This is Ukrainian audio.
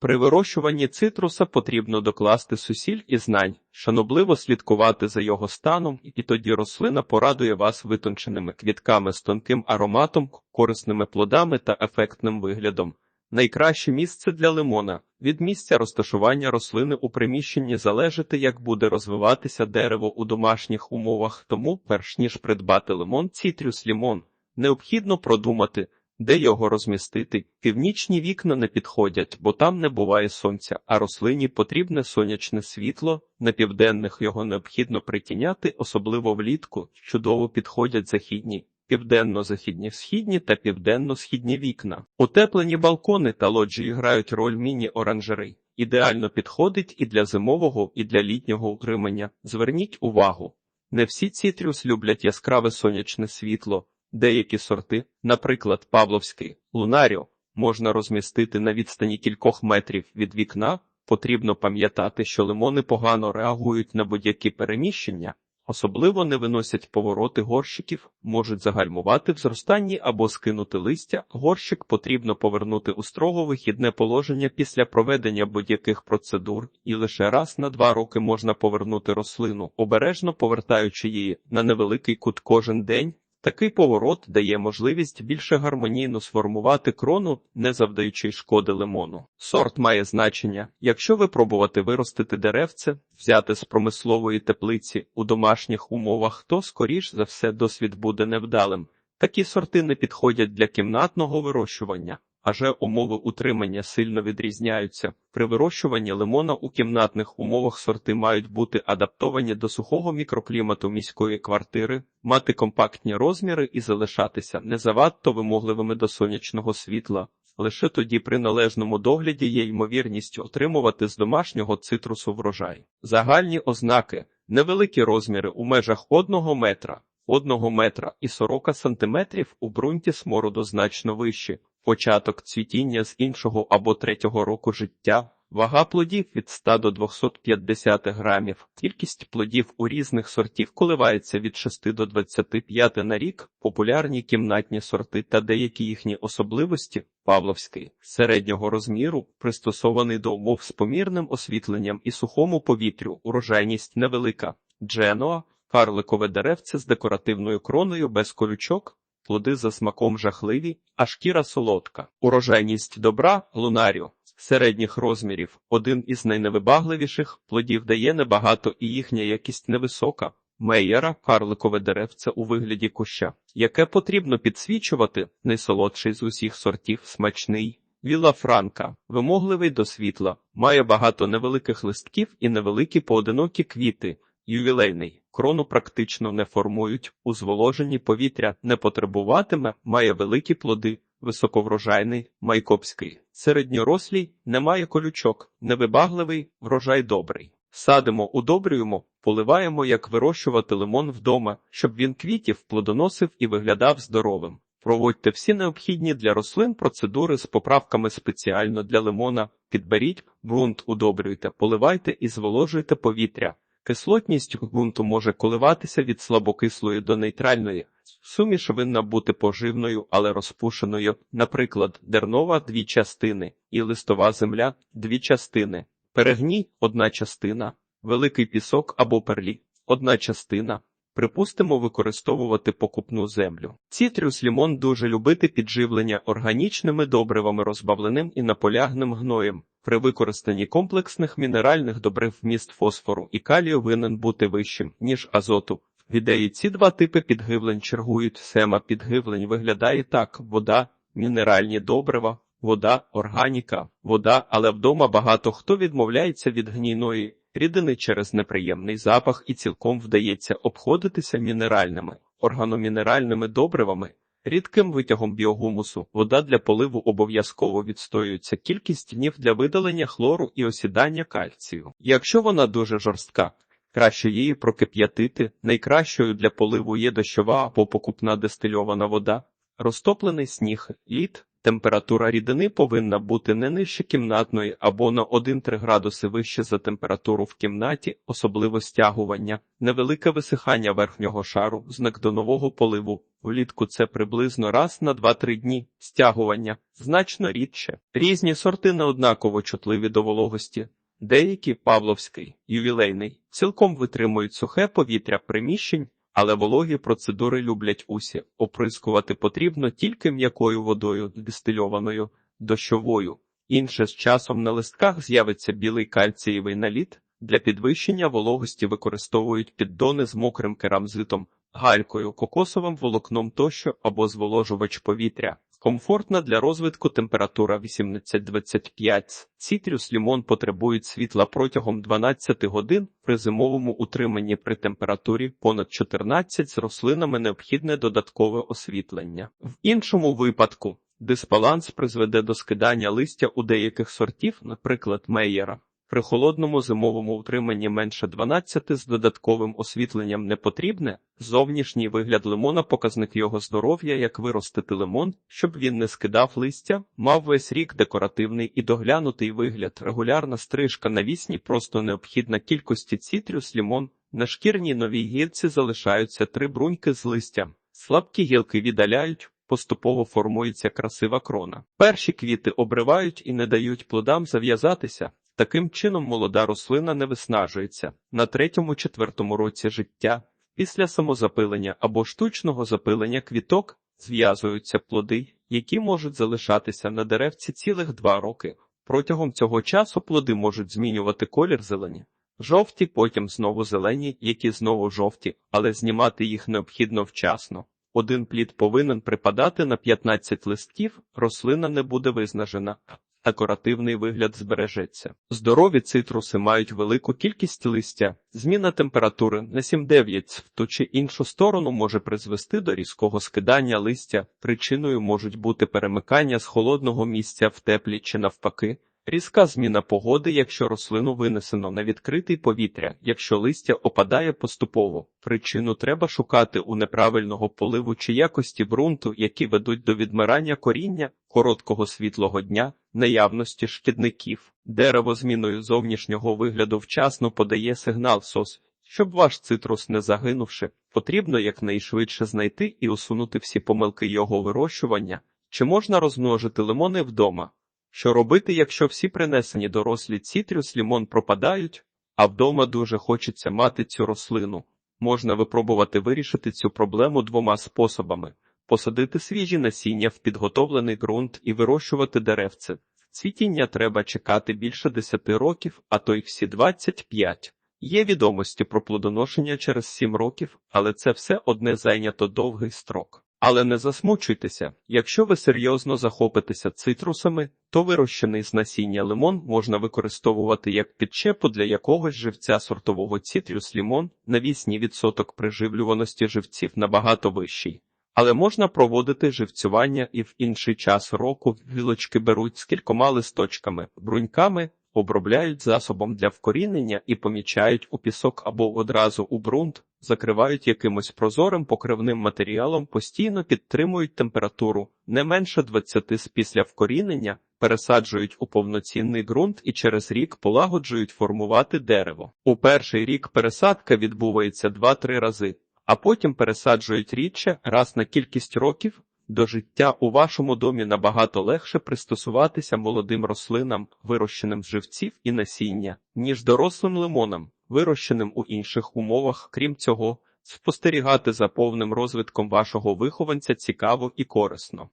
При вирощуванні цитруса потрібно докласти сусіль і знань, шанобливо слідкувати за його станом, і тоді рослина порадує вас витонченими квітками з тонким ароматом, корисними плодами та ефектним виглядом. Найкраще місце для лимона від місця розташування рослини у приміщенні залежить, як буде розвиватися дерево у домашніх умовах. Тому, перш ніж придбати лимон, цітрюс лімон, необхідно продумати, де його розмістити. Північні вікна не підходять, бо там не буває сонця, а рослині потрібне сонячне світло. На південних його необхідно притіняти, особливо влітку. Чудово підходять західні південно-західні східні та південно-східні вікна. Утеплені балкони та лоджії грають роль міні-оранжерей. Ідеально підходить і для зимового, і для літнього утримання. Зверніть увагу. Не всі цітрюс люблять яскраве сонячне світло. Деякі сорти, наприклад, Павловський лунаріо, можна розмістити на відстані кількох метрів від вікна. Потрібно пам'ятати, що лимони погано реагують на будь-які переміщення, Особливо не виносять повороти горщиків, можуть загальмувати в зростанні або скинути листя. Горщик потрібно повернути у строго вихідне положення після проведення будь-яких процедур, і лише раз на два роки можна повернути рослину, обережно повертаючи її на невеликий кут кожен день. Такий поворот дає можливість більше гармонійно сформувати крону, не завдаючи шкоди лимону. Сорт має значення, якщо випробувати виростити деревце, взяти з промислової теплиці у домашніх умовах, то, скоріш за все, досвід буде невдалим. Такі сорти не підходять для кімнатного вирощування. Аже умови утримання сильно відрізняються. При вирощуванні лимона у кімнатних умовах сорти мають бути адаптовані до сухого мікроклімату міської квартири, мати компактні розміри і залишатися не завадто вимогливими до сонячного світла. Лише тоді при належному догляді є ймовірність отримувати з домашнього цитрусу врожай. Загальні ознаки невеликі розміри у межах одного метра. Одного метра і 40 сантиметрів у ґрунті смороду значно вищі початок цвітіння з іншого або третього року життя, вага плодів від 100 до 250 грамів, кількість плодів у різних сортів коливається від 6 до 25 на рік, популярні кімнатні сорти та деякі їхні особливості, Павловський, середнього розміру, пристосований до умов з помірним освітленням і сухому повітрю, урожайність невелика, Дженуа, карликове деревце з декоративною кроною без колючок, плоди за смаком жахливі, а шкіра солодка. Урожайність добра лунаріо середніх розмірів, один із найневибагливіших плодів дає небагато і їхня якість невисока. Мейєра карликове деревце у вигляді куща, яке потрібно підсвічувати, найсолодший з усіх сортів смачний. Віла Франка, вимогливий до світла, має багато невеликих листків і невеликі поодинокі квіти, ювілейний. Крону практично не формують, у зволоженні повітря не потребуватиме, має великі плоди, високоврожайний, майкопський. Середньорослій немає колючок, невибагливий, врожай добрий. Садимо, удобрюємо, поливаємо, як вирощувати лимон вдома, щоб він квітів плодоносив і виглядав здоровим. Проводьте всі необхідні для рослин процедури з поправками спеціально для лимона, підберіть, ґрунт удобрюйте, поливайте і зволожуйте повітря. Кислотність ґрунту може коливатися від слабокислої до нейтральної. Суміш повинна бути поживною, але розпушеною, наприклад, дернова дві частини і листова земля дві частини, перегній одна частина, великий пісок або перлі одна частина. Припустимо, використовувати покупну землю. Цітрюс лімон дуже любити підживлення органічними добривами, розбавленим і наполягним гноєм. При використанні комплексних мінеральних добрив вміст фосфору і калію винен бути вищим, ніж азоту. В ідеї ці два типи підгивлень чергують. Сема підгивлень виглядає так: вода, мінеральні добрива, вода, органіка, вода, але вдома багато хто відмовляється від гнійної рідини через неприємний запах і цілком вдається обходитися мінеральними, органомінеральними добривами. Рідким витягом біогумусу вода для поливу обов'язково відстоюється кількість днів для видалення хлору і осідання кальцію. Якщо вона дуже жорстка, краще її прокип'ятити. Найкращою для поливу є дощова або покупна дистильована вода, розтоплений сніг, лід, Температура рідини повинна бути не нижче кімнатної або на 1-3 градуси вище за температуру в кімнаті, особливо стягування, невелике висихання верхнього шару, знак до нового поливу. Влітку це приблизно раз на 2-3 дні, стягування значно рідше. Різні сорти неоднаково чутливі до вологості. Деякі Павловський, ювілейний, цілком витримують сухе повітря приміщень, але вологі процедури люблять усі. Оприскувати потрібно тільки м'якою водою, дистильованою, дощовою. Інше з часом на листках з'явиться білий кальцієвий наліт. Для підвищення вологості використовують піддони з мокрим керамзитом, галькою, кокосовим волокном тощо або зволожувач повітря. Комфортна для розвитку температура 18-25. Цитрус лімон потребують світла протягом 12 годин при зимовому утриманні при температурі понад 14 з рослинами необхідне додаткове освітлення. В іншому випадку дисбаланс призведе до скидання листя у деяких сортів, наприклад, меєра. При холодному зимовому утриманні менше 12 з додатковим освітленням не потрібне. Зовнішній вигляд лимона показник його здоров'я, як виростити лимон, щоб він не скидав листя, мав весь рік декоративний і доглянутий вигляд. Регулярна стрижка навісні просто необхідна кількості цитрус лімон. На шкірній новій гілці залишаються три бруньки з листя. Слабкі гілки віддаляють. Поступово формується красива крона. Перші квіти обривають і не дають плодам зав'язатися. Таким чином молода рослина не виснажується на третьому-четвертому році життя. Після самозапилення або штучного запилення квіток зв'язуються плоди, які можуть залишатися на деревці цілих два роки. Протягом цього часу плоди можуть змінювати колір зелені. Жовті, потім знову зелені, які знову жовті, але знімати їх необхідно вчасно. Один плід повинен припадати на 15 листків, рослина не буде виснажена, декоративний вигляд збережеться. Здорові цитруси мають велику кількість листя. Зміна температури на 7-9 в ту чи іншу сторону може призвести до різкого скидання листя. Причиною можуть бути перемикання з холодного місця в теплі чи навпаки. Різка зміна погоди, якщо рослину винесено на відкритий повітря, якщо листя опадає поступово. Причину треба шукати у неправильного поливу чи якості ґрунту, які ведуть до відмирання коріння, короткого світлого дня, наявності шкідників. Дерево зміною зовнішнього вигляду вчасно подає сигнал СОС. Щоб ваш цитрус не загинувши, потрібно якнайшвидше знайти і усунути всі помилки його вирощування. Чи можна розмножити лимони вдома? Що робити, якщо всі принесені дорослі цитрус лімон пропадають, а вдома дуже хочеться мати цю рослину? Можна випробувати вирішити цю проблему двома способами: посадити свіжі насіння в підготовлений ґрунт і вирощувати деревце. Цвітіння треба чекати більше 10 років, а то й всі 25. Є відомості про плодоношення через 7 років, але це все одне зайнято довгий строк. Але не засмучуйтеся, якщо ви серйозно захопитеся цитрусами, то вирощений з насіння лимон можна використовувати як підчепу для якогось живця сортового цитрус лімон, навісні відсоток приживлюваності живців набагато вищий. Але можна проводити живцювання і в інший час року. Гілочки беруть з кількома листочками, бруньками, обробляють засобом для вкорінення і помічають у пісок або одразу у ґрунт, закривають якимось прозорим покривним матеріалом, постійно підтримують температуру не менше 20 з після вкорінення, пересаджують у повноцінний ґрунт і через рік полагоджують формувати дерево. У перший рік пересадка відбувається 2-3 рази, а потім пересаджують рідше раз на кількість років. До життя у вашому домі набагато легше пристосуватися молодим рослинам, вирощеним з живців і насіння, ніж дорослим лимонам, вирощеним у інших умовах. Крім цього, спостерігати за повним розвитком вашого вихованця цікаво і корисно.